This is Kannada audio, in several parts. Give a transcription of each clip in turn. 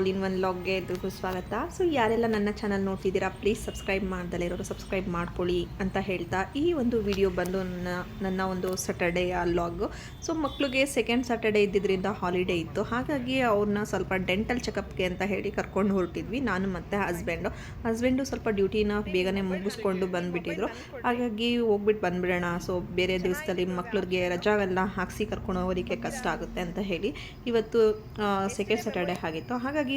ಹಾಲ್ ಇನ್ ಒನ್ ಲಾಗ್ಗೆ ಎಲ್ರಿಗೂ ಸ್ವಾಗತ. ಸೊ ಯಾರೆಲ್ಲ ನನ್ನ ಚಾನಲ್ ನೋಡ್ತಿದ್ದೀರಾ ಪ್ಲೀಸ್ ಸಬ್ಸ್ಕ್ರೈಬ್ ಮಾಡ್ದಲೇ ಇರೋರು ಸಬ್ಸ್ಕ್ರೈಬ್ ಮಾಡ್ಕೊಳ್ಳಿ ಅಂತ ಹೇಳ್ತಾ ಈ ಒಂದು ವಿಡಿಯೋ ಬಂದು ನನ್ನ ನನ್ನ ಒಂದು ಸ್ಯಾಟರ್ಡೆಯ ಲಾಗ್ ಸೊ ಮಕ್ಕಳಿಗೆ ಸೆಕೆಂಡ್ ಸ್ಯಾಟರ್ಡೆ ಇದ್ದಿದ್ದರಿಂದ ಹಾಲಿಡೇ ಇತ್ತು. ಹಾಗಾಗಿ ಅವ್ರನ್ನ ಸ್ವಲ್ಪ ಡೆಂಟಲ್ ಚೆಕಪ್ಗೆ ಅಂತ ಹೇಳಿ ಕರ್ಕೊಂಡು ಹೊರಟಿದ್ವಿ. ನಾನು ಮತ್ತು ಹಸ್ಬೆಂಡು ಹಸ್ಬೆಂಡು ಸ್ವಲ್ಪ ಡ್ಯೂಟಿನ ಬೇಗನೆ ಮುಗಿಸ್ಕೊಂಡು ಬಂದುಬಿಟ್ಟಿದ್ರು. ಹಾಗಾಗಿ ಹೋಗ್ಬಿಟ್ಟು ಬಂದ್ಬಿಡೋಣ. ಸೊ ಬೇರೆ ದಿವಸದಲ್ಲಿ ಮಕ್ಳಿಗೆ ರಜಾವೆಲ್ಲ ಹಾಕಿಸಿ ಕರ್ಕೊಂಡು ಹೋಗೋದಕ್ಕೆ ಕಷ್ಟ ಆಗುತ್ತೆ ಅಂತ ಹೇಳಿ ಇವತ್ತು ಸೆಕೆಂಡ್ ಸ್ಯಾಟರ್ಡೆ ಆಗಿತ್ತು. ಹಾಗಾಗಿ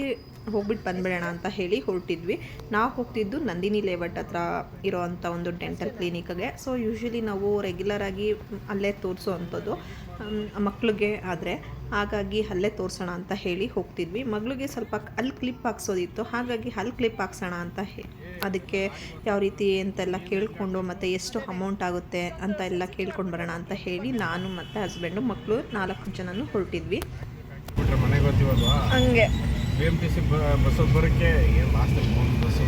ಹೋಗ್ಬಿಟ್ಟು ಬಂದ್ಬಿಡೋಣ ಅಂತ ಹೇಳಿ ಹೊರಟಿದ್ವಿ. ನಾವು ಹೋಗ್ತಿದ್ದು ನಂದಿನಿ ಲೇಔಟ್ ಹತ್ರ ಇರೋವಂಥ ಒಂದು ಡೆಂಟಲ್ ಕ್ಲಿನಿಕ್ಗೆ. ಸೊ ಯೂಶ್ವಲಿ ನಾವು ರೆಗ್ಯುಲರಾಗಿ ಅಲ್ಲೇ ತೋರಿಸೋ ಅಂಥದ್ದು ಮಕ್ಳಿಗೆ ಆದರೆ. ಹಾಗಾಗಿ ಅಲ್ಲೇ ತೋರಿಸೋಣ ಅಂತ ಹೇಳಿ ಹೋಗ್ತಿದ್ವಿ. ಮಗಳಿಗೆ ಸ್ವಲ್ಪ ಅಲ್ಲಿ ಕ್ಲಿಪ್ ಹಾಕ್ಸೋದಿತ್ತು. ಹಾಗಾಗಿ ಅಲ್ಲಿ ಕ್ಲಿಪ್ ಹಾಕ್ಸೋಣ ಅಂತ ಹೇ ಅದಕ್ಕೆ ಯಾವ ರೀತಿ ಅಂತೆಲ್ಲ ಕೇಳಿಕೊಂಡು ಮತ್ತು ಎಷ್ಟು ಅಮೌಂಟ್ ಆಗುತ್ತೆ ಅಂತ ಎಲ್ಲ ಕೇಳ್ಕೊಂಡು ಬರೋಣ ಅಂತ ಹೇಳಿ ನಾನು ಮತ್ತು ಹಸ್ಬೆಂಡು ಮಕ್ಕಳು ನಾಲ್ಕು ಜನನೂ ಹೊರಟಿದ್ವಿ. ಹಂಗೆ. ಬಿ ಎಂ ಟಿ ಸಿ ಬಸ್ಸಲ್ಲಿ ಬರೋಕ್ಕೆ ಏನು ಲಾಸ್ಟ್ ಬಸ್ಸು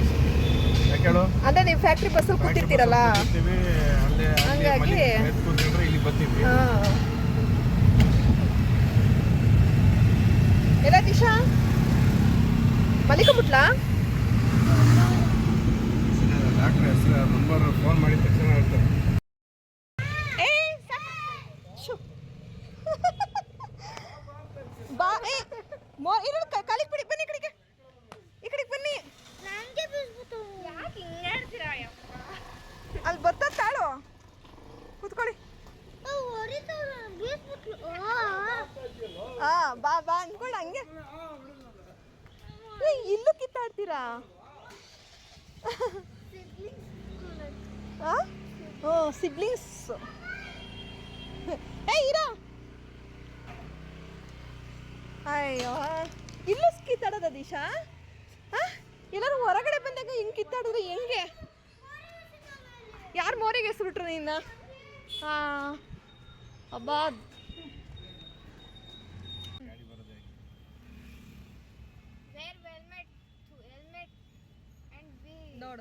ಯಾಕೆ ಹೇಳು? ಅದೇ ನೀವು ಫ್ಯಾಕ್ಟ್ರಿ ಬಸ್ಸಲ್ಲಿ ಕೂತಿರ್ತೀರಲ್ಲ? ಅಲ್ಲೇ ಹಂಗಾಗಿ- ಕೂತ್ಕೊಂಡ್ರೆ ಇಲ್ಲಿ ಬರ್ತೀವಿ ಎಲ್ಲ ದಿಶಾ? ಮಲಿಕೊಂಬಿಟ್ಲಾ ಡಾಕ್ಟ್ರ್ ಹೆಸರು ನಂಬರ್ ಫೋನ್ ಮಾಡಿದ ತಕ್ಷಣ ಹೇಳ್ತಾರೆ ಏ ಶು. ಬಾ ಏ ಮೋ ಇರು ಕಾಲಿಗೆ ಬಿಡಿ ಬನ್ನಿ ಈ ಕಡೆಗೆ ಈ ಕಡೆಗೆ ಬನ್ನಿ ಅಲ್ಲಿ ಬರ್ತಾ ತಾಳು ಕೂತ್ಕೊಳ್ಳಿ ಹಾ ಬಾ ಬಾ ಅನ್ಕೊಂಡು ಹಂಗೆ ಏ, ಇಲ್ಲೂ ಹ್ಞೂ ಸಿಬ್ಲಿಂಗ್ಸ್ ಏ ಇರೋ ಅಯ್ಯೋ ಇಲ್ಲೂ ಕಿತ್ತಾಡೋದ ದಿಶಾ ಹಾ ಎಲ್ಲರೂ ಹೊರಗಡೆ ಬಂದಾಗ ಹಿಂಗೆ ಕಿತ್ತಾಡಿದ್ರೆ ಹೆಂಗೆ? ಯಾರು ಮೋರಿಗೆ ಹೆಸ್ಬಿಟ್ರು ನಿನ್ನ? ಹಾ. ಅಬ್ಬಾ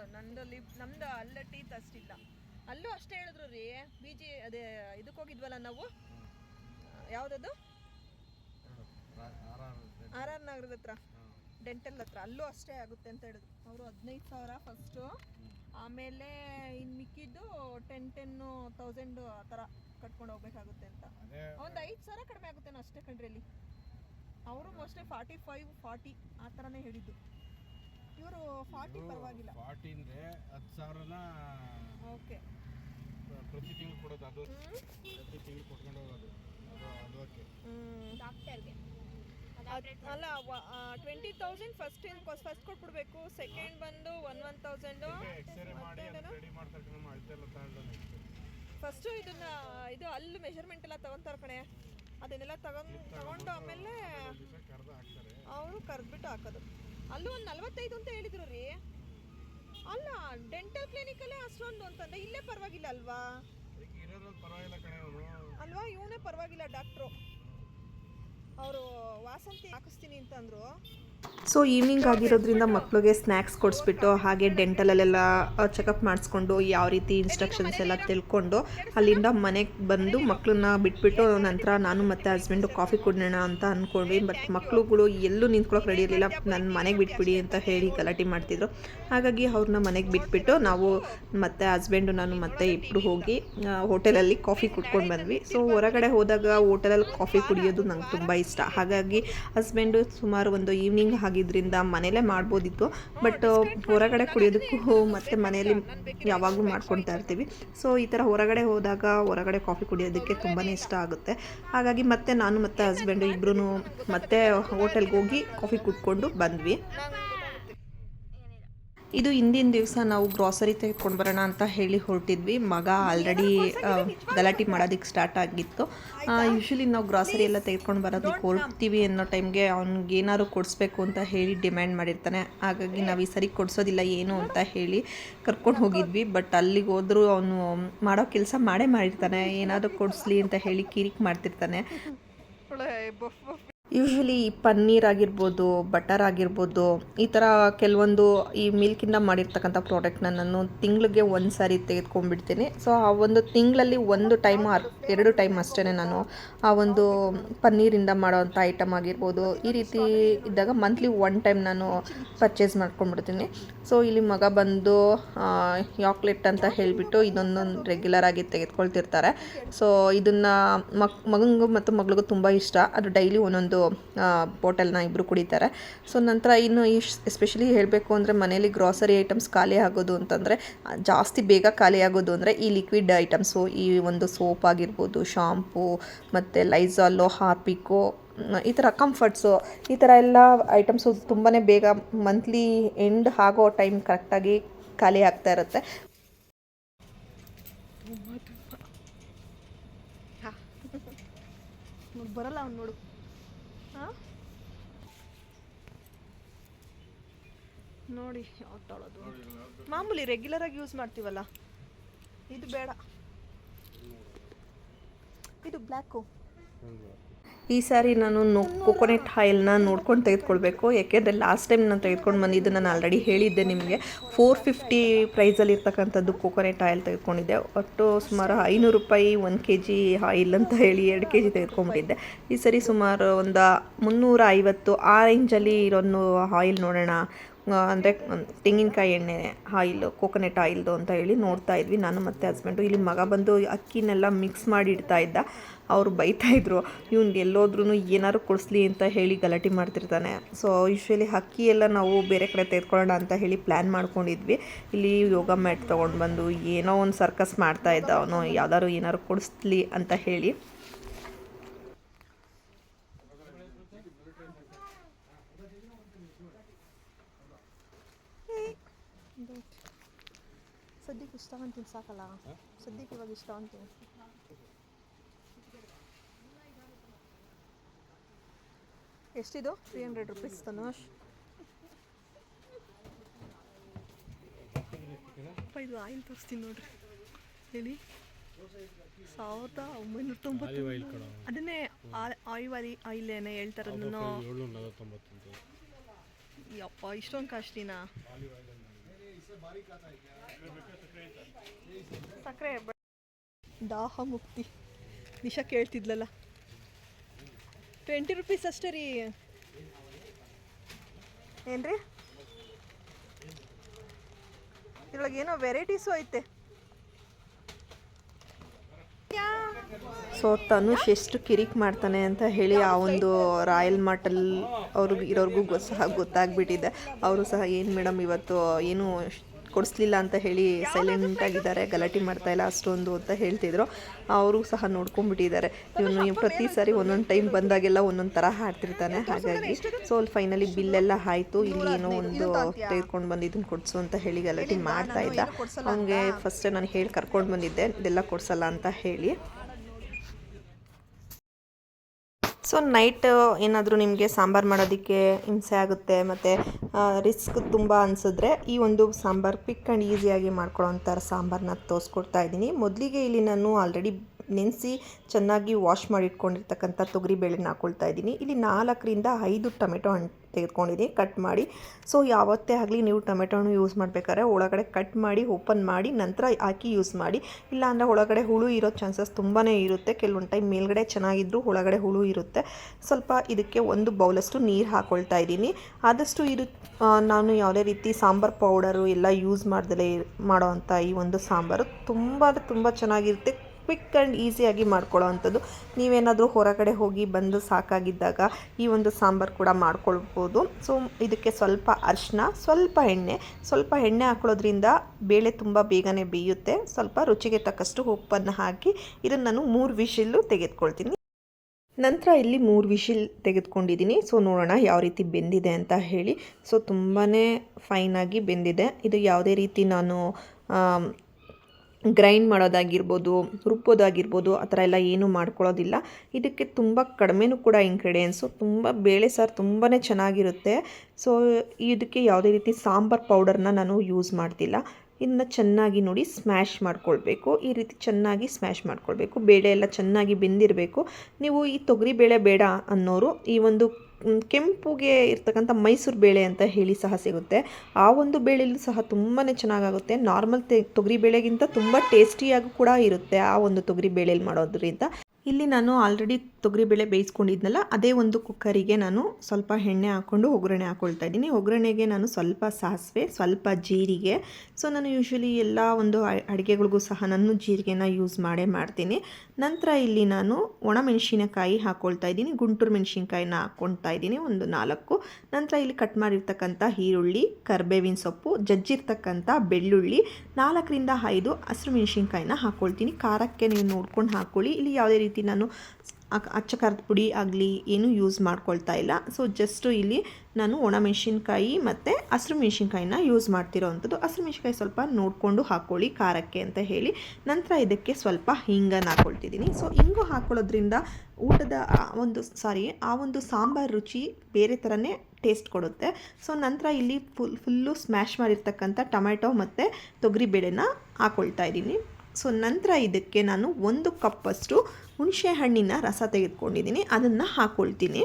ನಂದು ಲಿಪ್ ನಮ್ದು ಅಲ್ಲ ಟೀತ್ ಅಷ್ಟಿಲ್ಲ ಅಲ್ಲೂ ಅಷ್ಟೇ ಹೇಳಿದ್ರು ರೀ ಬಿ ಜಿ ಅದೇ ಇದಕ್ಕೆ ಹೋಗಿದ್ವಲ್ಲ ನಾವು? ಯಾವುದದು? ಆರ್ ಆರ್ ನಗರದ ಹತ್ರ. ಡೆಂಟಲ್ ಹತ್ರ. ಅಲ್ಲೂ ಅಷ್ಟೇ ಆಗುತ್ತೆ ಅಂತ ಹೇಳಿದ್ರು. ಅವರು ಹದಿನೈದು ಸಾವಿರ ಫಸ್ಟು ಆಮೇಲೆ ಇನ್ನು ಮಿಕ್ಕಿದ್ದು ಟೆನ್ ಟೆನ್ನು ತೌಸಂಡ್ ಆ ಥರ ಕಟ್ಕೊಂಡು ಹೋಗ್ಬೇಕಾಗುತ್ತೆ ಅಂತ. ಒಂದು ಐದು ಸಾವಿರ ಕಡಿಮೆ ಆಗುತ್ತೆ ಅಷ್ಟೇ ಕಣ್ರಿ ಅಲ್ಲಿ ಅವರು ಮೋಸ್ಟ್ಲಿ ಫಾರ್ಟಿ ಫೈವ್ ಫಾರ್ಟಿ ಆ ಥರನೇ ಹೇಳಿದ್ದು. ಇವರು ಫಾರ್ಟಿ ಪರವಾಗಿಲ್ಲ. ಫಾರ್ಟಿ ಅಂದರೆ ಹತ್ತು ಸಾವಿರನ ಓಕೆ. ಪ್ರತಿ ತಿಂಗಳು ಕೊಡೋದು ಅದು. ಪ್ರತಿ ತಿಂಗಳು ಕೊಟ್ಕೊಂಡು ಹೋಗೋದು ಅದು. ಅದಕ್ಕೆ. ಡಾಕ್ಟರ್ಗೆ. ಗೆ. ಅಲ್ಲ ಟ್ವೆಂಟಿ ತೌಸಂಡ್ ಫಸ್ಟ್ ಫಸ್ಟ್ ಕೊಟ್ಬಿಡ್ಬೇಕು. ಸೆಕೆಂಡ್ ಬಂದು ಒನ್ ಒನ್ ತೌಸಂಡು ಫಸ್ಟು ಇದನ್ನ ಇದು ಅಲ್ಲಿ ಮೆಷರ್ಮೆಂಟ್ ಎಲ್ಲ ತಗೊಂತಾರೆ ಕಣೆ. ಅದನ್ನೆಲ್ಲ ತಗೊಂಡು ತಗೊಂಡು ಆಮೇಲೆ ಅವರು ಕರೆದ್ಬಿಟ್ಟು ಹಾಕೋದು. ಅಲ್ಲೂ ಒಂದು ನಲ್ವತ್ತೈದು ಅಂತ ಹೇಳಿದ್ರು ರೀ. ಅಲ್ಲ ಡೆಂಟಲ್ ಕ್ಲಿನಿಕಲ್ಲೇ ಅಷ್ಟೊಂದು ಅಂತಂದ್ರೆ ಇಲ್ಲೇ ಪರವಾಗಿಲ್ಲ ಅಲ್ವಾ? ಅಲ್ವಾ? ಇವನೇ ಪರವಾಗಿಲ್ಲ ಡಾಕ್ಟ್ರು. ಅವರು ವಾಸಂತಿ ಹಾಕಿಸ್ತೀನಿ ಅಂತಂದ್ರು ಸೊ ಈವ್ನಿಂಗ್ ಆಗಿರೋದ್ರಿಂದ ಮಕ್ಕಳಿಗೆ ಸ್ನ್ಯಾಕ್ಸ್ ಕೊಡಿಸ್ಬಿಟ್ಟು ಹಾಗೆ ಡೆಂಟಲಲ್ಲೆಲ್ಲ ಚೆಕಪ್ ಮಾಡಿಸ್ಕೊಂಡು ಯಾವ ರೀತಿ ಇನ್ಸ್ಟ್ರಕ್ಷನ್ಸ್ ಎಲ್ಲ ತಿಳ್ಕೊಂಡು ಅಲ್ಲಿಂದ ಮನೆಗೆ ಬಂದು ಮಕ್ಕಳನ್ನ ಬಿಟ್ಬಿಟ್ಟು ನಂತರ ನಾನು ಮತ್ತು ಹಸ್ಬೆಂಡು ಕಾಫಿ ಕುಡಿಯೋಣ ಅಂತ ಅಂದ್ಕೊಂಡ್ವಿ ಬಟ್ ಮಕ್ಕಳುಗಳು ಎಲ್ಲೂ ನಿಂತ್ಕೊಳ್ಳೋಕೆ ರೆಡಿ ಇರಲಿಲ್ಲ. ನನ್ನ ಮನೆಗೆ ಬಿಟ್ಬಿಡಿ ಅಂತ ಹೇಳಿ ಗಲಾಟೆ ಮಾಡ್ತಿದ್ರು. ಹಾಗಾಗಿ ಅವ್ರನ್ನ ಮನೆಗೆ ಬಿಟ್ಬಿಟ್ಟು ನಾವು ಮತ್ತು ಹಸ್ಬೆಂಡು ನಾನು ಮತ್ತೆ ಇಬ್ಬರು ಹೋಗಿ ಹೋಟೆಲಲ್ಲಿ ಕಾಫಿ ಕುಡ್ಕೊಂಡು ಬಂದ್ವಿ. ಸೊ ಹೊರಗಡೆ ಹೋದಾಗ ಹೋಟೆಲಲ್ಲಿ ಕಾಫಿ ಕುಡಿಯೋದು ನಂಗೆ ತುಂಬ ಇಷ್ಟ. ಹಾಗಾಗಿ ಹಸ್ಬೆಂಡು ಸುಮಾರು ಒಂದು ಈವ್ನಿಂಗ್ ಆಗಿದ್ರಿಂದ ಮನೇಲೇ ಮಾಡ್ಬೋದಿತ್ತು. ಬಟ್ ಹೊರಗಡೆ ಕುಡಿಯೋದಕ್ಕೂ ಮತ್ತು ಮನೆಯಲ್ಲಿ ಯಾವಾಗಲೂ ಮಾಡ್ಕೊಳ್ತಾ ಇರ್ತೀವಿ. ಸೊ ಈ ಥರ ಹೊರಗಡೆ ಹೋದಾಗ ಹೊರಗಡೆ ಕಾಫಿ ಕುಡಿಯೋದಕ್ಕೆ ತುಂಬಾ ಇಷ್ಟ ಆಗುತ್ತೆ. ಹಾಗಾಗಿ ಮತ್ತೆ ನಾನು ಮತ್ತು ಹಸ್ಬೆಂಡು ಇಬ್ಬರೂ ಮತ್ತೆ ಹೋಟೆಲ್ಗೆ ಹೋಗಿ ಕಾಫಿ ಕುಡ್ಕೊಂಡು ಬಂದ್ವಿ. ಇದು ಹಿಂದಿನ ದಿವಸ ನಾವು ಗ್ರಾಸರಿ ತೆಗೆದುಕೊಂಡು ಬರೋಣ ಅಂತ ಹೇಳಿ ಹೊರಟಿದ್ವಿ. ಮಗ ಆಲ್ರೆಡಿ ಗಲಾಟೆ ಮಾಡೋದಕ್ಕೆ ಸ್ಟಾರ್ಟ್ ಆಗಿತ್ತು. ಯೂಶ್ವಲಿ ನಾವು ಗ್ರಾಸರಿ ಎಲ್ಲ ತೆಗೆದುಕೊಂಡು ಬರೋದಕ್ಕೆ ಹೊರಡ್ತೀವಿ ಅನ್ನೋ ಟೈಮ್ಗೆ ಅವ್ನಿಗೆ ಏನಾದ್ರು ಕೊಡಿಸ್ಬೇಕು ಅಂತ ಹೇಳಿ ಡಿಮ್ಯಾಂಡ್ ಮಾಡಿರ್ತಾನೆ. ಹಾಗಾಗಿ ನಾವು ಈ ಸರಿ ಕೊಡಿಸೋದಿಲ್ಲ ಏನು ಅಂತ ಹೇಳಿ ಕರ್ಕೊಂಡು ಹೋಗಿದ್ವಿ. ಬಟ್ ಅಲ್ಲಿಗೆ ಹೋದರೂ ಅವನು ಮಾಡೋ ಕೆಲಸ ಮಾಡೇ ಮಾಡಿರ್ತಾನೆ. ಏನಾದರೂ ಕೊಡಿಸ್ಲಿ ಅಂತ ಹೇಳಿ ಕಿರಿಕ್ ಮಾಡ್ತಿರ್ತಾನೆ. ಯೂಶ್ವಲಿ ಪನ್ನೀರ್ ಆಗಿರ್ಬೋದು ಬಟರ್ ಆಗಿರ್ಬೋದು ಈ ಥರ ಕೆಲವೊಂದು ಈ ಮಿಲ್ಕಿಂದ ಮಾಡಿರ್ತಕ್ಕಂಥ ಪ್ರಾಡಕ್ಟ್ನ ನಾನು ತಿಂಗಳಿಗೆ ಒಂದು ಸಾರಿ ತೆಗೆದುಕೊಂಡ್ಬಿಡ್ತೀನಿ. ಸೊ ಆ ಒಂದು ತಿಂಗಳಲ್ಲಿ ಒಂದು ಟೈಮ್ ಎರಡು ಟೈಮ್ ಅಷ್ಟೇ ನಾನು ಆ ಒಂದು ಪನ್ನೀರಿಂದ ಮಾಡೋವಂಥ ಐಟಮ್ ಆಗಿರ್ಬೋದು. ಈ ರೀತಿ ಇದ್ದಾಗ ಮಂತ್ಲಿ ಒನ್ ಟೈಮ್ ನಾನು ಪರ್ಚೇಸ್ ಮಾಡ್ಕೊಂಡ್ಬಿಡ್ತೀನಿ. ಸೊ ಇಲ್ಲಿ ಮಗ ಬಂದು ಯಾಕ್ಲೆಟ್ ಅಂತ ಹೇಳಿಬಿಟ್ಟು ಇದೊಂದೊಂದು ರೆಗ್ಯುಲರ್ ಆಗಿ ತೆಗೆದುಕೊಳ್ತಿರ್ತಾರೆ. ಸೊ ಇದನ್ನು ಮಕ್ ಮಗನಿಗೂ ಮತ್ತು ಮಗಳಿಗೂ ತುಂಬ ಇಷ್ಟ. ಅದು ಡೈಲಿ ಒಂದೊಂದು ಬಾಟಲ್ನ ಇಬ್ಬರು ಕುಡಿತಾರೆ. ಸೊ ನಂತರ ಇನ್ನು ಎಸ್ಪೆಷಲಿ ಹೇಳಬೇಕು ಅಂದರೆ ಮನೇಲಿ ಗ್ರಾಸರಿ ಐಟಮ್ಸ್ ಖಾಲಿ ಆಗೋದು ಅಂತಂದರೆ ಜಾಸ್ತಿ ಬೇಗ ಖಾಲಿ ಆಗೋದು ಅಂದರೆ ಈ ಲಿಕ್ವಿಡ್ ಐಟಮ್ಸು ಈ ಒಂದು ಸೋಪ್ ಆಗಿರ್ಬೋದು ಶಾಂಪೂ ಮತ್ತು ಲೈಝಾಲು ಹಾರ್ಪಿಕೋ ಈ ಥರ ಕಂಫರ್ಟ್ಸು ಈ ಥರ ಎಲ್ಲ ಐಟಮ್ಸು ತುಂಬಾ ಬೇಗ ಮಂತ್ಲಿ ಎಂಡ್ ಆಗೋ ಟೈಮ್ ಕರೆಕ್ಟಾಗಿ ಖಾಲಿ ಆಗ್ತಾ ಇರುತ್ತೆ. ಬರಲ್ಲ ಅವ್ನು ನೋಡು. ನೋಡಿ ತೊಳೋದು ಮಾಮೂಲಿ ರೆಗ್ಯುಲರ್ ಆಗಿ ಯೂಸ್ ಮಾಡ್ತೀವಲ್ಲ? ಇದು ಬೇಡ. ಇದು ಬ್ಲ್ಯಾಕು. ಈ ಸಾರಿ ನಾನು ಕೊಕೊನೆಟ್ ಆಯಿಲ್ನ ನೋಡ್ಕೊಂಡು ತೆಗೆದುಕೊಳ್ಬೇಕು. ಯಾಕೆಂದರೆ ಲಾಸ್ಟ್ ಟೈಮ್ ನಾನು ತೆಗೆದುಕೊಂಡು ಬಂದಿದ್ದು ನಾನು ಆಲ್ರೆಡಿ ಹೇಳಿದ್ದೆ ನಿಮಗೆ. ಫೋರ್ ಫಿಫ್ಟಿ ಪ್ರೈಸಲ್ಲಿ ಇರ್ತಕ್ಕಂಥದ್ದು ಕೊಕೊನೆಟ್ ಆಯಿಲ್ ತೆಗೆದುಕೊಂಡಿದ್ದೆ. ಒಟ್ಟು ಸುಮಾರು ಐನೂರು ರೂಪಾಯಿ, ಒಂದು ಕೆ ಜಿ ಆಯಿಲ್ ಅಂತ ಹೇಳಿ ಎರಡು ಕೆ ಜಿ ತೆಗೆದುಕೊಂಡ್ಬಿಟ್ಟಿದ್ದೆ. ಈ ಸರಿ ಸುಮಾರು ಒಂದು ಮುನ್ನೂರ ಐವತ್ತು ಆ ರೇಂಜಲ್ಲಿ ಇರೋನು ಆಯಿಲ್ ನೋಡೋಣ ಅಂದರೆ ತೆಂಗಿನಕಾಯಿ ಎಣ್ಣೆ ಆಯಿಲ್ ಕೋಕೋನಟ್ ಆಯಿಲ್ದು ಅಂತ ಹೇಳಿ ನೋಡ್ತಾ ಇದ್ವಿ. ನಾನು ಮತ್ತು ಹಸ್ಬೆಂಡು ಇಲ್ಲಿ ಮಗ ಬಂದು ಅಕ್ಕಿನೆಲ್ಲ ಮಿಕ್ಸ್ ಮಾಡಿ ಇಡ್ತಾ ಇದ್ದ. ಅವರು ಬೈತಾ ಇದ್ರು, ಇವ್ನಿಗೆ ಎಲ್ಲೋದ್ರೂ ಏನಾದ್ರು ಕೊಡಿಸ್ಲಿ ಅಂತ ಹೇಳಿ ಗಲಾಟೆ ಮಾಡ್ತಿರ್ತಾನೆ. ಸೊ ಯೂಶ್ವಲಿ ಅಕ್ಕಿ ಎಲ್ಲ ನಾವು ಬೇರೆ ಕಡೆ ತೆಗೆದುಕೊಳ್ಳೋಣ ಅಂತ ಹೇಳಿ ಪ್ಲ್ಯಾನ್ ಮಾಡ್ಕೊಂಡಿದ್ವಿ. ಇಲ್ಲಿ ಯೋಗ ಮ್ಯಾಟ್ ತೊಗೊಂಡು ಬಂದು ಏನೋ ಒಂದು ಸರ್ಕಸ್ ಮಾಡ್ತಾ ಇದ್ದ. ಅವನು ಯಾವ್ದಾದ್ರು ಏನಾದ್ರು ಕೊಡಿಸ್ಲಿ ಅಂತ ಹೇಳಿ ಸದ್ಯಕ್ಕೆ ಇಷ್ಟ ಅಂತೀನಿ ಸಾಕಲ್ಲ ಸದ್ಯಕ್ಕೆ ಇವಾಗ ಇಷ್ಟ ಅಂತೀನಿ ಎಷ್ಟಿದು ತ್ರೀ ಹಂಡ್ರೆಡ್ ರುಪೀಸ್ ತನುಷ್ ಅಪ್ಪ ಇದು ಆಯಿಲ್ ತೋರಿಸ್ತೀನಿ ನೋಡ್ರಿ. ಹೇಳಿ? ಸಾವಿರದ ಒಂಬೈನೂರ ತೊಂಬತ್ತು. ಅದನ್ನೇ ಆಯಿಲ್ ಆಯಿಲ್ ಏನೇ ಹೇಳ್ತಾರದನ್ನು. ಏಳ್ನೂರ ಯಪ್ಪ ಇಷ್ಟೊಂದು ಕಾಸ್ಟ್ಲಿನಾ? ಸಕ್ಕರೆ ದಾಹ ಮುಕ್ತಿ. ನಿಶಾ ಕೇಳ್ತಿದ್ಲಲ್ಲ. ಟ್ವೆಂಟಿ ರುಪೀಸ್ ಅಷ್ಟೇ ರೀ. ಏನ್ರಿ? ಇದ್ರೊಳಗೆ ಏನೋ ವೆರೈಟೀಸು ಐತೆ. ಸೊ ತನುಷ್ ಎಷ್ಟು ಕಿರಿಕ್ ಮಾಡ್ತಾನೆ ಅಂತ ಹೇಳಿ ಆ ಒಂದು ರಾಯಲ್ ಮಾರ್ಟಲ್ ಅವ್ರಿಗೆ ಇರೋರ್ಗೂ ಸಹ ಗೊತ್ತಾಗ್ಬಿಟ್ಟಿದೆ. ಅವರು ಸಹ ಏನು ಮೇಡಮ್ ಇವತ್ತು ಏನು ಕೊಡಿಸ್ಲಿಲ್ಲ ಅಂತ ಹೇಳಿ ಸೈಲೆಂಟ್ ಆಗಿದ್ದಾರೆ, ಗಲಾಟೆ ಮಾಡ್ತಾ ಇಲ್ಲ ಅಷ್ಟೊಂದು ಅಂತ ಹೇಳ್ತಿದ್ರು. ಅವರು ಸಹ ನೋಡ್ಕೊಂಡ್ಬಿಟ್ಟಿದ್ದಾರೆ. ಇವನು ಪ್ರತಿ ಸಾರಿ ಒಂದೊಂದು ಟೈಮ್ ಬಂದಾಗೆಲ್ಲ ಒಂದೊಂದು ಥರ ಹಾಡ್ತಿರ್ತಾನೆ, ಹಾಗಾಗಿ ಸೊ ಅಲ್ಲಿ ಫೈನಲಿ ಬಿಲ್ಲೆಲ್ಲ ಆಯಿತು. ಇಲ್ಲಿ ಏನೋ ಒಂದು ತೆಗೆದುಕೊಂಡು ಬಂದು ಇದನ್ನು ಕೊಡಿಸು ಅಂತ ಹೇಳಿ ಗಲಾಟೆ ಮಾಡ್ತಾ ಇದ್ದ. ಅವನಿಗೆ ಫಸ್ಟ್ ನಾನು ಹೇಳಿ ಕರ್ಕೊಂಡು ಬಂದಿದ್ದೆ, ಇದೆಲ್ಲ ಕೊಡಿಸಲ್ಲ ಅಂತ ಹೇಳಿ. ಸೊ ನೈಟ್ ಏನಾದರೂ ನಿಮಗೆ ಸಾಂಬಾರು ಮಾಡೋದಕ್ಕೆ ಹಿಂಸೆ ಆಗುತ್ತೆ, ಮತ್ತು ರಿಸ್ಕ್ ತುಂಬ ಅನಿಸಿದ್ರೆ ಈ ಒಂದು ಸಾಂಬಾರು ಪಿಕ್ ಆ್ಯಂಡ್ ಈಸಿಯಾಗಿ ಮಾಡ್ಕೊಳ್ಳೋಂಥ ಸಾಂಬಾರನ್ನ ತೋರಿಸ್ಕೊಡ್ತಾ ಇದ್ದೀನಿ. ಮೊದಲಿಗೆ ಇಲ್ಲಿ ನಾನು ಆಲ್ರೆಡಿ ನೆನೆಸಿ ಚೆನ್ನಾಗಿ ವಾಶ್ ಮಾಡಿ ಇಟ್ಕೊಂಡಿರ್ತಕ್ಕಂಥ ತೊಗರಿಬೇಳೆನ ಹಾಕ್ಕೊಳ್ತಾ ಇದ್ದೀನಿ. ಇಲ್ಲಿ ನಾಲ್ಕರಿಂದ ಐದು ಟೊಮೆಟೊ ಹಣ್ಣು ತೆಗೆದುಕೊಂಡಿದ್ದೀನಿ. ಕಟ್ ಮಾಡಿ. ಸೊ ಯಾವತ್ತೇ ಆಗಲಿ ನೀವು ಟೊಮೆಟೊನು ಯೂಸ್ ಮಾಡಬೇಕಾದ್ರೆ ಒಳಗಡೆ ಕಟ್ ಮಾಡಿ, ಓಪನ್ ಮಾಡಿ, ನಂತರ ಹಾಕಿ ಯೂಸ್ ಮಾಡಿ. ಇಲ್ಲಾಂದರೆ ಒಳಗಡೆ ಹುಳು ಇರೋ ಚಾನ್ಸಸ್ ತುಂಬಾ ಇರುತ್ತೆ. ಕೆಲವೊಂದು ಟೈಮ್ ಮೇಲ್ಗಡೆ ಚೆನ್ನಾಗಿದ್ದರೂ ಒಳಗಡೆ ಹುಳು ಇರುತ್ತೆ. ಸ್ವಲ್ಪ ಇದಕ್ಕೆ ಒಂದು ಬೌಲಷ್ಟು ನೀರು ಹಾಕ್ಕೊಳ್ತಾ ಇದ್ದೀನಿ. ಆದಷ್ಟು ಇರು ನಾನು ಯಾವುದೇ ರೀತಿ ಸಾಂಬಾರು ಪೌಡರು ಎಲ್ಲ ಯೂಸ್ ಮಾಡ್ದಲೇ ಮಾಡೋವಂಥ ಈ ಒಂದು ಸಾಂಬಾರು ತುಂಬ ತುಂಬ ಚೆನ್ನಾಗಿರುತ್ತೆ. ಕ್ವಿಕ್ ಆ್ಯಂಡ್ ಈಸಿಯಾಗಿ ಮಾಡ್ಕೊಳ್ಳೋ ಅಂಥದ್ದು ನೀವೇನಾದರೂ ಹೊರಗಡೆ ಹೋಗಿ ಬಂದು ಸಾಕಾಗಿದ್ದಾಗ ಈ ಒಂದು ಸಾಂಬಾರು ಕೂಡ ಮಾಡ್ಕೊಳ್ಬೋದು. ಸೊ, ಇದಕ್ಕೆ ಸ್ವಲ್ಪ ಅರಿಶಿನ, ಸ್ವಲ್ಪ ಎಣ್ಣೆ. ಸ್ವಲ್ಪ ಎಣ್ಣೆ ಹಾಕೊಳ್ಳೋದ್ರಿಂದ ಬೇಳೆ ತುಂಬ ಬೇಗನೆ ಬೇಯುತ್ತೆ. ಸ್ವಲ್ಪ ರುಚಿಗೆ ತಕ್ಕಷ್ಟು ಉಪ್ಪನ್ನು ಹಾಕಿ ಇದನ್ನು ನಾನು ಮೂರು ವಿಶಿಲ್ಲು ತೆಗೆದುಕೊಳ್ತೀನಿ. ನಂತರ ಇಲ್ಲಿ ಮೂರು ವಿಶಿಲ್ ತೆಗೆದುಕೊಂಡಿದ್ದೀನಿ. ಸೊ, ನೋಡೋಣ ಯಾವ ರೀತಿ ಬೆಂದಿದೆ ಅಂತ ಹೇಳಿ. ಸೊ ತುಂಬಾ ಫೈನಾಗಿ ಬೆಂದಿದೆ. ಇದು ಯಾವುದೇ ರೀತಿ ನಾನು ಗ್ರೈಂಡ್ ಮಾಡೋದಾಗಿರ್ಬೋದು, ರುಬ್ಬೋದಾಗಿರ್ಬೋದು, ಆ ಥರ ಎಲ್ಲ ಏನೂ ಮಾಡ್ಕೊಳ್ಳೋದಿಲ್ಲ. ಇದಕ್ಕೆ ತುಂಬ ಕಡಿಮೆನೂ ಕೂಡ ಇಂಗ್ರೀಡಿಯೆಂಟ್ಸು ತುಂಬ ಬೇಳೆ ಸಾರು ತುಂಬಾ ಚೆನ್ನಾಗಿರುತ್ತೆ. ಸೊ ಇದಕ್ಕೆ ಯಾವುದೇ ರೀತಿ ಸಾಂಬಾರ್ ಪೌಡರ್ನ ನಾನು ಯೂಸ್ ಮಾಡ್ತಿಲ್ಲ. ಇದನ್ನ ಚೆನ್ನಾಗಿ ನೋಡಿ ಸ್ಮ್ಯಾಶ್ ಮಾಡ್ಕೊಳ್ಬೇಕು. ಈ ರೀತಿ ಚೆನ್ನಾಗಿ ಸ್ಮ್ಯಾಶ್ ಮಾಡ್ಕೊಳ್ಬೇಕು. ಬೇಳೆ ಎಲ್ಲ ಚೆನ್ನಾಗಿ ಬೆಂದಿರಬೇಕು. ನೀವು ಈ ತೊಗರಿ ಬೇಳೆ ಬೇಡ ಅನ್ನೋರು ಈ ಒಂದು ಕೆಂಪುಗೆ ಇರ್ತಕ್ಕಂಥ ಮೈಸೂರು ಬೇಳೆ ಅಂತ ಹೇಳಿ ಸಹ ಸಿಗುತ್ತೆ. ಆ ಒಂದು ಬೇಳೆಲೂ ಸಹ ತುಂಬಾ ಚೆನ್ನಾಗಾಗುತ್ತೆ. ನಾರ್ಮಲ್ ತೆ, ತೊಗರಿ ಬೇಳೆಗಿಂತ ತುಂಬ ಟೇಸ್ಟಿಯಾಗಿ ಕೂಡ ಇರುತ್ತೆ ಆ ಒಂದು ತೊಗರಿ ಬೇಳೆಲಿ ಮಾಡೋದ್ರಿಂದ. ಇಲ್ಲಿ ನಾನು ಆಲ್ರೆಡಿ ತೊಗರಿಬೇಳೆ ಬೇಯಿಸ್ಕೊಂಡಿದ್ನಲ್ಲ, ಅದೇ ಒಂದು ಕುಕ್ಕರಿಗೆ ನಾನು ಸ್ವಲ್ಪ ಎಣ್ಣೆ ಹಾಕ್ಕೊಂಡು ಒಗ್ಗರಣೆ ಹಾಕ್ಕೊಳ್ತಾ ಇದ್ದೀನಿ. ಒಗ್ಗರಣೆಗೆ ನಾನು ಸ್ವಲ್ಪ ಸಾಸಿವೆ, ಸ್ವಲ್ಪ ಜೀರಿಗೆ. ಸೊ, ನಾನು ಯೂಶ್ವಲಿ ಎಲ್ಲ ಒಂದು ಅಡುಗೆಗಳಿಗೂ ಸಹ ನಾನು ಜೀರಿಗೆನ ಯೂಸ್ ಮಾಡೇ ಮಾಡ್ತೀನಿ. ನಂತರ ಇಲ್ಲಿ ನಾನು ಒಣಮೆಣಸಿನಕಾಯಿ ಹಾಕ್ಕೊಳ್ತಾ ಇದ್ದೀನಿ. ಗುಂಟೂರು ಮೆಣಸಿನ್ಕಾಯಿನ ಹಾಕ್ಕೊಳ್ತಾ ಇದ್ದೀನಿ, ಒಂದು ನಾಲ್ಕು. ನಂತರ ಇಲ್ಲಿ ಕಟ್ ಮಾಡಿರ್ತಕ್ಕಂಥ ಈರುಳ್ಳಿ, ಕರ್ಬೇವಿನ ಸೊಪ್ಪು, ಜಜ್ಜಿರ್ತಕ್ಕಂಥ ಬೆಳ್ಳುಳ್ಳಿ, ನಾಲ್ಕರಿಂದ ಐದು ಹಸಿರು ಮೆಣಸಿನ್ಕಾಯಿನ ಹಾಕ್ಕೊಳ್ತೀನಿ ಖಾರಕ್ಕೆ ನೀವು ನೋಡ್ಕೊಂಡು ಹಾಕ್ಕೊಳ್ಳಿ ಇಲ್ಲಿ ಯಾವುದೇ ರೀತಿ ನಾನು ಅಚ್ಚ ಖಾರದ ಪುಡಿ ಆಗಲಿ ಏನೂ ಯೂಸ್ ಮಾಡ್ಕೊಳ್ತಾ ಇಲ್ಲ. ಸೊ ಜಸ್ಟು ಇಲ್ಲಿ ನಾನು ಒಣಮೆಣಸಿನ್ಕಾಯಿ ಮತ್ತು ಹಸಿರು ಮೆಣಸಿನ್ಕಾಯಿನ ಯೂಸ್ ಮಾಡ್ತಿರೋ ಅಂಥದ್ದು. ಹಸಿರು ಮೆಣಸಿನ್ಕಾಯಿ ಸ್ವಲ್ಪ ನೋಡಿಕೊಂಡು ಹಾಕ್ಕೊಳ್ಳಿ ಖಾರಕ್ಕೆ ಅಂತ ಹೇಳಿ. ನಂತರ ಇದಕ್ಕೆ ಸ್ವಲ್ಪ ಹಿಂಗನ್ನು ಹಾಕ್ಕೊಳ್ತಿದ್ದೀನಿ. ಸೊ ಹಿಂಗು ಹಾಕ್ಕೊಳ್ಳೋದ್ರಿಂದ ಊಟದ ಒಂದು ಸಾರಿ ಆ ಒಂದು ಸಾಂಬಾರು ರುಚಿ ಬೇರೆ ಥರನೇ ಟೇಸ್ಟ್ ಕೊಡುತ್ತೆ. ಸೊ ನಂತರ ಇಲ್ಲಿ ಫುಲ್ ಫುಲ್ಲು ಸ್ಮ್ಯಾಶ್ ಮಾಡಿರ್ತಕ್ಕಂಥ ಟೊಮೆಟೊ ಮತ್ತು ತೊಗರಿಬೇಳೆನ ಹಾಕ್ಕೊಳ್ತಾ ಇದ್ದೀನಿ. ಸೊ ನಂತರ ಇದಕ್ಕೆ ನಾನು ಒಂದು ಕಪ್ಪಷ್ಟು ಹಣ್ಣಿನ ರಸ ತೆಗೆದುಕೊಂಡಿದ್ದೀನಿ. ಅದನ್ನು ಹಾಕ್ಕೊಳ್ತೀನಿ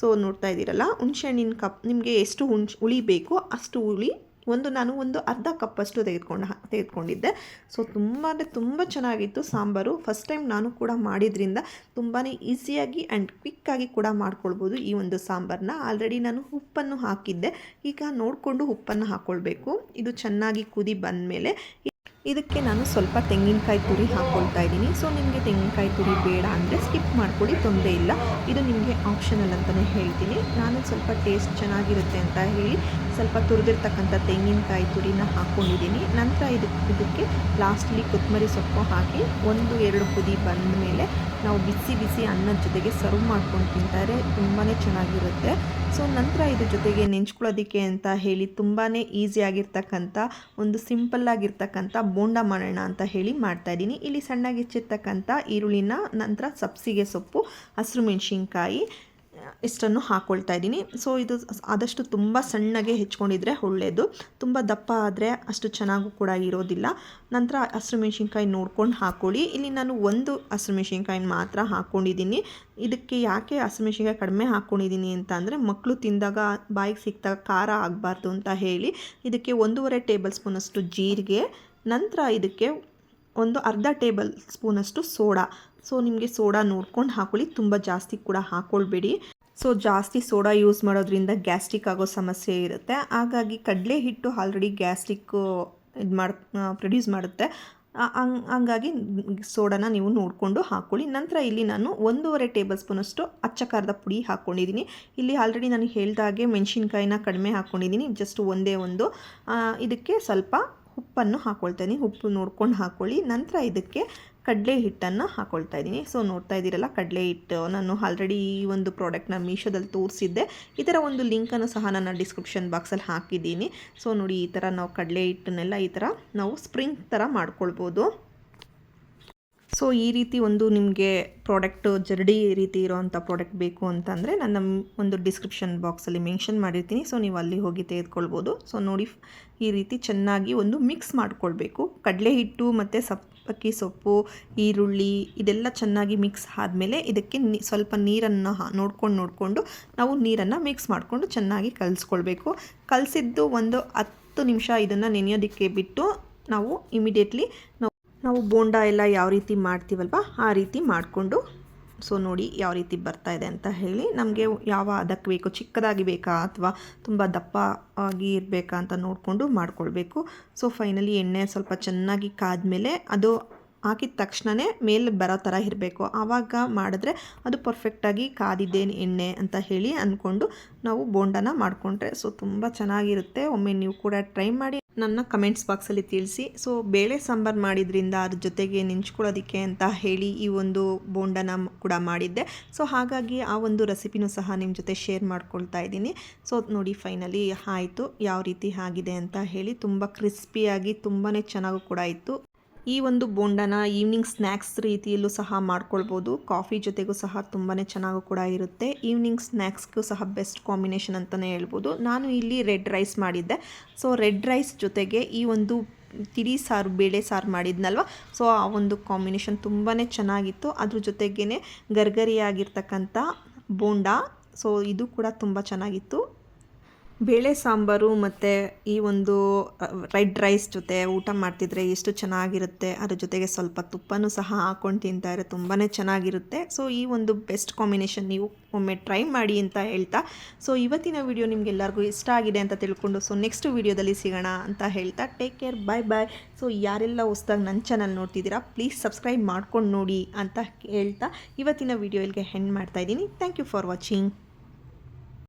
ಸೊ ನೋಡ್ತಾ ಇದ್ದೀರಲ್ಲ ಹಣ್ಣಿನ ಕಪ್, ನಿಮಗೆ ಎಷ್ಟು ಹುಣ್ ಹುಳಿ ಬೇಕೋ ಅಷ್ಟು ಹುಳಿ, ಒಂದು ನಾನು ಒಂದು ಅರ್ಧ ಕಪ್ಪಷ್ಟು ತೆಗೆದುಕೊಂಡು, ತೆಗೆದುಕೊಂಡಿದ್ದೆ. ಸೊ ತುಂಬಾ ತುಂಬ ಚೆನ್ನಾಗಿತ್ತು ಸಾಂಬಾರು. ಫಸ್ಟ್ ಟೈಮ್ ನಾನು ಕೂಡ ಮಾಡಿದ್ರಿಂದ ತುಂಬಾ ಈಸಿಯಾಗಿ ಆ್ಯಂಡ್ ಕ್ವಿಕ್ಕಾಗಿ ಕೂಡ ಮಾಡ್ಕೊಳ್ಬೋದು ಈ ಒಂದು ಸಾಂಬಾರನ್ನ ಆಲ್ರೆಡಿ ನಾನು ಉಪ್ಪನ್ನು ಹಾಕಿದ್ದೆ. ಈಗ ನೋಡಿಕೊಂಡು ಉಪ್ಪನ್ನು ಹಾಕ್ಕೊಳ್ಬೇಕು ಇದು ಚೆನ್ನಾಗಿ ಕುದಿ ಬಂದಮೇಲೆ ಇದಕ್ಕೆ ನಾನು ಸ್ವಲ್ಪ ತೆಂಗಿನಕಾಯಿ ತುರಿ ಹಾಕ್ಕೊಳ್ತಾ ಇದ್ದೀನಿ. ಸೊ ನಿಮಗೆ ತೆಂಗಿನಕಾಯಿ ತುರಿ ಬೇಡ ಅಂದರೆ ಸ್ಕಿಪ್ ಮಾಡ್ಕೊಳ್ಳಿ, ತೊಂದರೆ ಇಲ್ಲ. ಇದು ನಿಮಗೆ ಆಪ್ಷನಲ್ ಅಂತಲೇ ಹೇಳ್ತೀನಿ. ನಾನು ಸ್ವಲ್ಪ ಟೇಸ್ಟ್ ಚೆನ್ನಾಗಿರುತ್ತೆ ಅಂತ ಹೇಳಿ ಸ್ವಲ್ಪ ತುರಿದಿರ್ತಕ್ಕಂಥ ತೆಂಗಿನಕಾಯಿ ತುರಿನ ಹಾಕ್ಕೊಂಡಿದ್ದೀನಿ ನಂತರ ಇದಕ್ಕೆ ಇದಕ್ಕೆ ಲಾಸ್ಟ್ಲಿ ಕೊತ್ತಂಬರಿ ಸೊಪ್ಪು ಹಾಕಿ ಒಂದು, ಎರಡು ಕುದಿ ಬಂದ ಮೇಲೆ ನಾವು ಬಿಸಿ ಬಿಸಿ ಅನ್ನದ ಜೊತೆಗೆ ಸರ್ವ್ ಮಾಡ್ಕೊಂಡು ತಿಂತಾರೆ. ತುಂಬಾ ಚೆನ್ನಾಗಿರುತ್ತೆ. ಸೊ ನಂತರ ಇದ್ರ ಜೊತೆಗೆ ನೆಂಚ್ಕೊಳ್ಳೋದಕ್ಕೆ ಅಂತ ಹೇಳಿ ತುಂಬಾ ಈಸಿಯಾಗಿರ್ತಕ್ಕಂಥ ಒಂದು ಸಿಂಪಲ್ ಆಗಿರ್ತಕ್ಕಂಥ ಬೋಂಡ ಮಾಡೋಣ ಅಂತ ಹೇಳಿ ಮಾಡ್ತಾ ಇದ್ದೀನಿ. ಇಲ್ಲಿ ಸಣ್ಣಗೆ ಹೆಚ್ಚಿರ್ತಕ್ಕಂಥ ಈರುಳ್ಳಿನ ನಂತರ ಸಬ್ಸಿಗೆ ಸೊಪ್ಪು, ಹಸಿರು ಮೆಣಸಿನ್ಕಾಯಿ, ಇಷ್ಟನ್ನು ಹಾಕ್ಕೊಳ್ತಾ ಇದ್ದೀನಿ. ಸೊ ಇದು ಆದಷ್ಟು ತುಂಬ ಸಣ್ಣಗೆ ಹೆಚ್ಕೊಂಡಿದ್ರೆ ಒಳ್ಳೆಯದು ತುಂಬ ದಪ್ಪ ಆದರೆ ಅಷ್ಟು ಚೆನ್ನಾಗೂ ಕೂಡ ಇರೋದಿಲ್ಲ. ನಂತರ ಹಸಿರು ಮೆಣಸಿನ್ಕಾಯಿ ನೋಡ್ಕೊಂಡು ಹಾಕ್ಕೊಳ್ಳಿ ಇಲ್ಲಿ ನಾನು ಒಂದು ಹಸಿರು ಮೆಣಸಿನ್ಕಾಯಿನ ಮಾತ್ರ ಹಾಕ್ಕೊಂಡಿದ್ದೀನಿ ಇದಕ್ಕೆ ಯಾಕೆ ಹಸಿರು ಮೆಣಸಿನ್ಕಾಯಿ ಕಡಿಮೆ ಹಾಕ್ಕೊಂಡಿದ್ದೀನಿ ಅಂತ ಅಂದರೆ ಮಕ್ಕಳು ತಿಂದಾಗ ಬಾಯಿಗೆ ಸಿಕ್ಕಿದಾಗ ಖಾರ ಆಗಬಾರ್ದು ಅಂತ ಹೇಳಿ. ಇದಕ್ಕೆ ಒಂದೂವರೆ ಟೇಬಲ್ ಸ್ಪೂನಷ್ಟು ಜೀರಿಗೆ ನಂತರ ಇದಕ್ಕೆ ಒಂದು ಅರ್ಧ ಟೇಬಲ್ ಸ್ಪೂನಷ್ಟು ಸೋಡಾ. ಸೊ, ನಿಮಗೆ ಸೋಡಾ ನೋಡ್ಕೊಂಡು ಹಾಕೊಳ್ಳಿ. ತುಂಬ ಜಾಸ್ತಿ ಕೂಡ ಹಾಕ್ಕೊಳ್ಬೇಡಿ ಸೊ, ಜಾಸ್ತಿ ಸೋಡಾ ಯೂಸ್ ಮಾಡೋದ್ರಿಂದ ಗ್ಯಾಸ್ಟ್ರಿಕ್ ಆಗೋ ಸಮಸ್ಯೆ ಇರುತ್ತೆ. ಹಾಗಾಗಿ ಕಡಲೆ ಹಿಟ್ಟು ಆಲ್ರೆಡಿ ಗ್ಯಾಸ್ಟ್ರಿಕ್ಕು ಇದು ಮಾಡಿ ಪ್ರೊಡ್ಯೂಸ್ ಮಾಡುತ್ತೆ. ಹಂಗಾಗಿ ಸೋಡಾನ ನೀವು ನೋಡಿಕೊಂಡು ಹಾಕ್ಕೊಳ್ಳಿ ನಂತರ ಇಲ್ಲಿ ನಾನು ಒಂದೂವರೆ ಟೇಬಲ್ ಸ್ಪೂನಷ್ಟು ಅಚ್ಚ ಖಾರದ ಪುಡಿ ಹಾಕ್ಕೊಂಡಿದ್ದೀನಿ ಇಲ್ಲಿ ಆಲ್ರೆಡಿ ನಾನು ಹೇಳ್ದಾಗೆ ಮೆಣಸಿನ್ಕಾಯಿನ ಕಡಿಮೆ ಹಾಕ್ಕೊಂಡಿದ್ದೀನಿ ಜಸ್ಟ್ ಒಂದೇ ಒಂದು. ಇದಕ್ಕೆ ಸ್ವಲ್ಪ ಉಪ್ಪನ್ನು ಹಾಕ್ಕೊಳ್ತೀನಿ ಉಪ್ಪು ನೋಡ್ಕೊಂಡು ಹಾಕ್ಕೊಳ್ಳಿ ನಂತರ ಇದಕ್ಕೆ ಕಡಲೆ ಹಿಟ್ಟನ್ನು ಹಾಕ್ಕೊಳ್ತಾ ಇದ್ದೀನಿ. ಸೊ ನೋಡ್ತಾ ಇದ್ದೀರಲ್ಲ, ಕಡಲೆ ಹಿಟ್ಟು ನಾನು ಆಲ್ರೆಡಿ ಈ ಒಂದು ಪ್ರಾಡಕ್ಟ್ನ ಮೀಶೋದಲ್ಲಿ ತೋರಿಸಿದ್ದೆ. ಇದರ ಒಂದು ಲಿಂಕನ್ನು ಸಹ ನಾನು ಡಿಸ್ಕ್ರಿಪ್ಷನ್ ಬಾಕ್ಸಲ್ಲಿ ಹಾಕಿದ್ದೀನಿ. ಸೊ ನೋಡಿ, ಈ ಥರ ನಾವು ಕಡಲೆ ಹಿಟ್ಟನ್ನೆಲ್ಲ ಈ ಥರ ನಾವು ಸ್ಪ್ರಿಂಗ್ ಥರ ಮಾಡ್ಕೊಳ್ಬೋದು. ಸೊ, ಈ ರೀತಿ ಒಂದು ನಿಮಗೆ ಪ್ರಾಡಕ್ಟ್ ಜರಡಿ ರೀತಿ ಇರೋವಂಥ ಪ್ರಾಡಕ್ಟ್ ಬೇಕು ಅಂತಂದರೆ ನನ್ನ ಒಂದು ಡಿಸ್ಕ್ರಿಪ್ಷನ್ ಬಾಕ್ಸಲ್ಲಿ ಮೆನ್ಷನ್ ಮಾಡಿರ್ತೀನಿ. ಸೊ, ನೀವು ಅಲ್ಲಿ ಹೋಗಿ ತೆಗೆದುಕೊಳ್ಬೋದು. ಸೊ, ನೋಡಿ ಈ ರೀತಿ ಚೆನ್ನಾಗಿ ಒಂದು ಮಿಕ್ಸ್ ಮಾಡ್ಕೊಳ್ಬೇಕು. ಕಡಲೆ ಹಿಟ್ಟು ಮತ್ತು ಸಪ್ಪಕ್ಕಿ ಸೊಪ್ಪು, ಈರುಳ್ಳಿ ಇದೆಲ್ಲ ಚೆನ್ನಾಗಿ ಮಿಕ್ಸ್ ಆದಮೇಲೆ ಇದಕ್ಕೆ ಸ್ವಲ್ಪ ನೀರನ್ನು ನೋಡ್ಕೊಂಡು ನೋಡಿಕೊಂಡು ನಾವು ನೀರನ್ನು ಮಿಕ್ಸ್ ಮಾಡಿಕೊಂಡು ಚೆನ್ನಾಗಿ ಕಲಿಸ್ಕೊಳ್ಬೇಕು. ಕಲಸಿದ್ದು ಒಂದು ಹತ್ತು ನಿಮಿಷ ಇದನ್ನು ನೆನೆಯೋದಕ್ಕೆ ಬಿಟ್ಟು ನಾವು ಇಮಿಡಿಯೇಟ್ಲಿ ನಾವು ನಾವು ಬೋಂಡ ಎಲ್ಲ ಯಾವ ರೀತಿ ಮಾಡ್ತೀವಲ್ವ, ಆ ರೀತಿ ಮಾಡಿಕೊಂಡು, ಸೊ ನೋಡಿ ಯಾವ ರೀತಿ ಬರ್ತಾ ಇದೆ ಅಂತ ಹೇಳಿ, ನಮಗೆ ಯಾವ ಅದಕ್ಕೆ ಬೇಕು, ಚಿಕ್ಕದಾಗಿ ಬೇಕಾ ಅಥವಾ ತುಂಬ ದಪ್ಪ ಆಗಿ ಇರಬೇಕಾ ಅಂತ ನೋಡಿಕೊಂಡು ಮಾಡ್ಕೊಳ್ಬೇಕು. ಸೊ ಫೈನಲಿ ಎಣ್ಣೆ ಸ್ವಲ್ಪ ಚೆನ್ನಾಗಿ ಕಾದ್ಮೇಲೆ ಅದು ಹಾಕಿದ ತಕ್ಷಣವೇ ಮೇಲೆ ಬರೋ ಥರ ಇರಬೇಕು. ಆವಾಗ ಮಾಡಿದ್ರೆ ಅದು ಪರ್ಫೆಕ್ಟಾಗಿ ಕಾದಿದ್ದೇನು ಎಣ್ಣೆ ಅಂತ ಹೇಳಿ ಅಂದ್ಕೊಂಡು ನಾವು ಬೋಂಡನ ಮಾಡಿಕೊಂಡ್ರೆ, ಸೊ ತುಂಬ ಚೆನ್ನಾಗಿರುತ್ತೆ. ಒಮ್ಮೆ ನೀವು ಕೂಡ ಟ್ರೈ ಮಾಡಿ ನನ್ನ ಕಮೆಂಟ್ಸ್ ಬಾಕ್ಸಲ್ಲಿ ತಿಳಿಸಿ. ಸೊ ಬೇಳೆ ಸಾಂಬಾರು ಮಾಡಿದ್ರಿಂದ ಅದ್ರ ಜೊತೆಗೆ ನೆಂಚ್ಕೊಳ್ಳೋದಕ್ಕೆ ಅಂತ ಹೇಳಿ ಈ ಒಂದು ಬೋಂಡನ ಕೂಡ ಮಾಡಿದ್ದೆ. ಸೊ ಹಾಗಾಗಿ ಆ ಒಂದು ರೆಸಿಪಿನೂ ಸಹ ನಿಮ್ಮ ಜೊತೆ ಶೇರ್ ಮಾಡ್ಕೊಳ್ತಾ ಇದ್ದೀನಿ. ಸೊ ನೋಡಿ ಫೈನಲಿ ಆಯಿತು. ಯಾವ ರೀತಿ ಆಗಿದೆ ಅಂತ ಹೇಳಿ ತುಂಬ ಕ್ರಿಸ್ಪಿಯಾಗಿ ತುಂಬಾ ಚೆನ್ನಾಗೂ ಕೂಡ ಇತ್ತು ಈ ಒಂದು ಬೋಂಡನ ಈವ್ನಿಂಗ್ ಸ್ನ್ಯಾಕ್ಸ್ ರೀತಿಯಲ್ಲೂ ಸಹ ಮಾಡ್ಕೊಳ್ಬೋದು. ಕಾಫಿ ಜೊತೆಗೂ ಸಹ ತುಂಬಾ ಚೆನ್ನಾಗೂ ಕೂಡ ಇರುತ್ತೆ. ಈವ್ನಿಂಗ್ ಸ್ನ್ಯಾಕ್ಸ್ಗೂ ಸಹ ಬೆಸ್ಟ್ ಕಾಂಬಿನೇಷನ್ ಅಂತಲೇ ಹೇಳ್ಬೋದು. ನಾನು ಇಲ್ಲಿ ರೆಡ್ ರೈಸ್ ಮಾಡಿದ್ದೆ. ಸೊ ರೆಡ್ ರೈಸ್ ಜೊತೆಗೆ ಈ ಒಂದು ತಿಳಿ ಸಾರು, ಬೇಳೆ ಸಾರು ಮಾಡಿದ್ನಲ್ವ? ಸೊ ಆ ಒಂದು ಕಾಂಬಿನೇಷನ್ ತುಂಬಾ ಚೆನ್ನಾಗಿತ್ತು. ಅದ್ರ ಜೊತೆಗೇ ಗರ್ಗರಿಯಾಗಿರ್ತಕ್ಕಂಥ ಬೋಂಡ. ಸೊ ಇದು ಕೂಡ ತುಂಬ ಚೆನ್ನಾಗಿತ್ತು. ಬೇಳೆ ಸಾಂಬಾರು ಮತ್ತು ಈ ಒಂದು ರೈಡ್ ರೈಸ್ ಜೊತೆ ಊಟ ಮಾಡ್ತಿದ್ರೆ ಎಷ್ಟು ಚೆನ್ನಾಗಿರುತ್ತೆ, ಅದ್ರ ಜೊತೆಗೆ ಸ್ವಲ್ಪ ತುಪ್ಪನೂ ಸಹ ಹಾಕ್ಕೊಂಡು ತಿಂತಾರೆ ತುಂಬಾ ಚೆನ್ನಾಗಿರುತ್ತೆ. ಸೊ ಈ ಒಂದು ಬೆಸ್ಟ್ ಕಾಂಬಿನೇಷನ್ ನೀವು ಒಮ್ಮೆ ಟ್ರೈ ಮಾಡಿ ಅಂತ ಹೇಳ್ತಾ ಸೊ ಇವತ್ತಿನ ವಿಡಿಯೋ ನಿಮಗೆಲ್ಲರಿಗೂ ಇಷ್ಟ ಆಗಿದೆ ಅಂತ ತಿಳ್ಕೊಂಡು ಸೊ ನೆಕ್ಸ್ಟ್ ವಿಡಿಯೋದಲ್ಲಿ ಸಿಗೋಣ ಅಂತ ಹೇಳ್ತಾ take care bye bye so ಯಾರೆಲ್ಲ ಹೊಸ್ದಾಗಿ ನನ್ನ ಚಾನಲ್ ನೋಡ್ತಿದ್ದೀರಾ ಪ್ಲೀಸ್ ಸಬ್ಸ್ಕ್ರೈಬ್ ಮಾಡ್ಕೊಂಡು ನೋಡಿ ಅಂತ ಹೇಳ್ತಾ, ಇವತ್ತಿನ ವಿಡಿಯೋ ಇಲ್ಲಿಗೆ ಹೆಂಡ್ ಮಾಡ್ತಾ ಇದ್ದೀನಿ. Thank you for watching